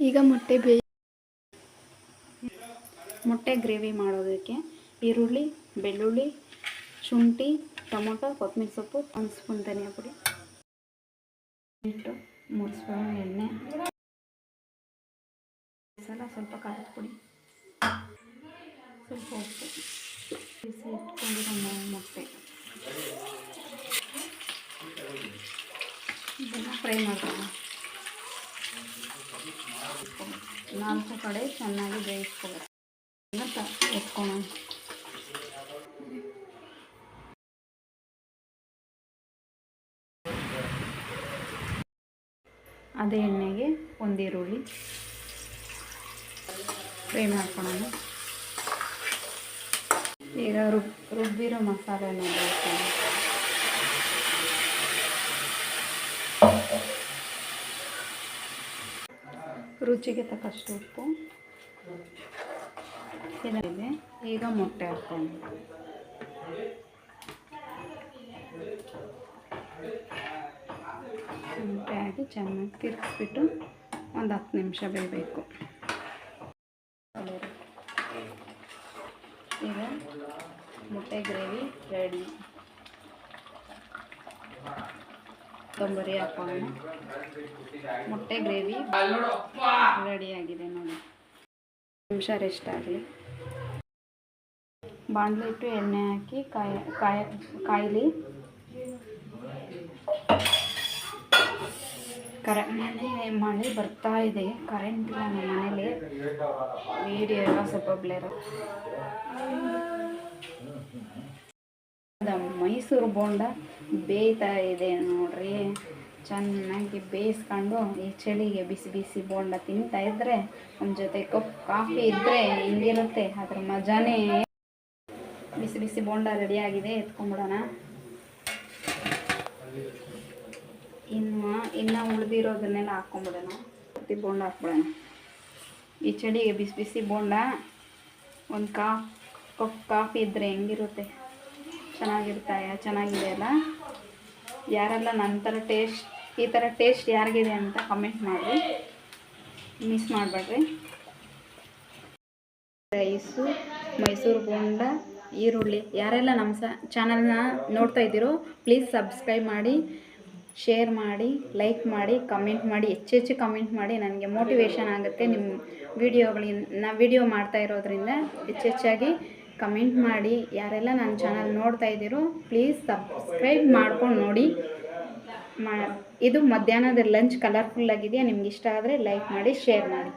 ಈಗ ಮೊಟ್ಟೆ ಬೇ ಮೊಟ್ಟೆ ಗ್ರೇವಿ ಮಾಡೋದಕ್ಕೆ ಈರುಳ್ಳಿ, ಬೆಳ್ಳುಳ್ಳಿ, ಶುಂಠಿ, ಟೊಮೊಟೊ, ಕೊತ್ತಂಬರಿ ಸೊಪ್ಪು, ಒಂದು ಸ್ಪೂನ್ ಧನಿಯಾ ಪುಡಿ ಮೂರು ಸ್ಪೂನ್ ಎಣ್ಣೆ, ಮಸಾಲ, ಸ್ವಲ್ಪ ಖಾರದ ಪುಡಿ, ಸ್ವಲ್ಪ ಉಪ್ಪು, ಬಿಸಿ ಇಟ್ಕೊಂಡಿರೋ ಮೊಟ್ಟೆ. ಇದನ್ನು ಫ್ರೈ ಮಾಡ್ಕೊಳ್ಳೋಣ. ನಾಲ್ಕು ಕಡೆ ಚೆನ್ನಾಗಿ ಬೇಯಿಸ್ಕೋಬೇಕು. ಎತ್ಕೊಳ್ಳೋಣ ಅದೇ ಎಣ್ಣೆಗೆ ಒಂದು ಈರುಳ್ಳಿ ಫ್ರೈ ಮಾಡ್ಕೊಳ್ಳೋಣ ಈಗ ರುಬ್ ರುಬ್ಬಿರೋ ಮಸಾಲೆನ ಬೇಯಿಸ್ಕೊಳ್ಳೋಣ ರುಚಿಗೆ ತಕ್ಕಷ್ಟು ಉಪ್ಪು. ಇದೆ ಈಗ ಮೊಟ್ಟೆ ಹಾಕ್ಕೊಂಡು ಮೊಟ್ಟೆ ಹಾಕಿ ಚೆನ್ನಾಗಿ ತಿರ್ಗಿಸ್ಬಿಟ್ಟು ಒಂದು ಹತ್ತು ನಿಮಿಷ ಬೇಯಬೇಕು. ಈಗ ಮೊಟ್ಟೆ ಗ್ರೇವಿ ರೆಡಿ. ತೊಂಬರಿ ಹಾಕೋಣ ಮೊಟ್ಟೆ, ಗ್ರೇವಿ ರೆಡಿಯಾಗಿದೆ ನೋಡಿ. ನಿಮಿಷ ರೆಸ್ಟ್ ಆಗಲಿ. ಬಾಣಲೆ ಇಟ್ಟು ಎಣ್ಣೆ ಹಾಕಿ ಕಾಯ ಕಾಯ, ಕಾಯಿಲಿ. ಕರೆ, ಮನೆ, ಮಳೆ ಬರ್ತಾ ಇದೆ. ಕರೆಂಟ್ ಇಲ್ಲ ನಮ್ಮ ಮನೇಲಿ. ವೀಡಿಯೋ ಸ್ವಲ್ಪ ಬ್ಲೇರ್ ಮೈಸೂರು ಬೋಂಡ ಬೇಯ್ತಾ ಇದೆ ನೋಡ್ರಿ. ಚೆನ್ನಾಗಿ ಬೇಯಿಸ್ಕೊಂಡು ಈ ಚಳಿಗೆ ಬಿಸಿ ಬಿಸಿ ಬೋಂಡ ತಿಂತಾ ಇದ್ರೆ ನಮ್ಮ ಜೊತೆ ಕಪ್ ಕಾಫಿ ಇದ್ದರೆ ಹಿಂಗಿರುತ್ತೆ? ಅದ್ರ ಮಜಾನೇ. ಬಿಸಿ ಬಿಸಿ ಬೋಂಡ ರೆಡಿಯಾಗಿದೆ ಎತ್ಕೊಂಬಿಡೋಣ. ಇನ್ನು ಇನ್ನು ಉಳಿದಿರೋದನ್ನೆಲ್ಲ ಹಾಕ್ಕೊಂಬಿಡೋಣ. ಪ್ರತಿ ಬೋಂಡ ಹಾಕ್ಬಿಡೋಣ. ಈ ಚಳಿಗೆ ಬಿಸಿ ಬಿಸಿ ಬೋಂಡ ಒಂದು ಕಾ, ಕಪ್ ಕಾಫಿ ಇದ್ದರೆ ಹೆಂಗಿರುತ್ತೆ? ಚೆನ್ನಾಗಿರ್ತಾ ಚೆನ್ನಾಗಿದೆ ಅಲ್ಲ? ಯಾರೆಲ್ಲ ನನ್ನ ಥರ ಟೇಸ್ಟ್ ಈ ಥರ ಟೇಸ್ಟ್ ಯಾರಿಗಿದೆ ಅಂತ ಕಮೆಂಟ್ ಮಾಡಿ ಮಿಸ್ ಮಾಡಬೇಡ್ರಿ. ರೈಸು, ಮೈಸೂರು ಬೋಂಡ, ಈರುಳ್ಳಿ. ಯಾರೆಲ್ಲ ನಮ್ಮ ಸ ಚಾನಲ್ನ ನೋಡ್ತಾ ಇದ್ದೀರೋ ಪ್ಲೀಸ್ ಸಬ್ಸ್ಕ್ರೈಬ್ ಮಾಡಿ ಶೇರ್ ಮಾಡಿ ಲೈಕ್ ಮಾಡಿ ಕಮೆಂಟ್ ಮಾಡಿ, ಹೆಚ್ಚು ಹೆಚ್ಚು ಕಮೆಂಟ್ ಮಾಡಿ ನನಗೆ ಮೋಟಿವೇಶನ್ ಆಗುತ್ತೆ. ನಿಮ್ಮ ವಿಡಿಯೋಗಳಿಂದ ವಿಡಿಯೋ ಮಾಡ್ತಾ ಇರೋದ್ರಿಂದ ಹೆಚ್ಚು ಹೆಚ್ಚಾಗಿ ಕಮೆಂಟ್ ಮಾಡಿ. ಯಾರೆಲ್ಲ ನನ್ನ ಚಾನಲ್ ನೋಡ್ತಾ ಇದ್ದೀರೋ ಪ್ಲೀಸ್ ಸಬ್ಸ್ಕ್ರೈಬ್ ಮಾಡ್ಕೊಂಡು ನೋಡಿ. ಇದು ಮಧ್ಯಾಹ್ನದ ಲಂಚ್ ಕಲರ್ಫುಲ್ ಆಗಿದೆಯಾ? ನಿಮ್ಗೆ ಇಷ್ಟ ಆದರೆ ಲೈಕ್ ಮಾಡಿ ಶೇರ್ ಮಾಡಿ.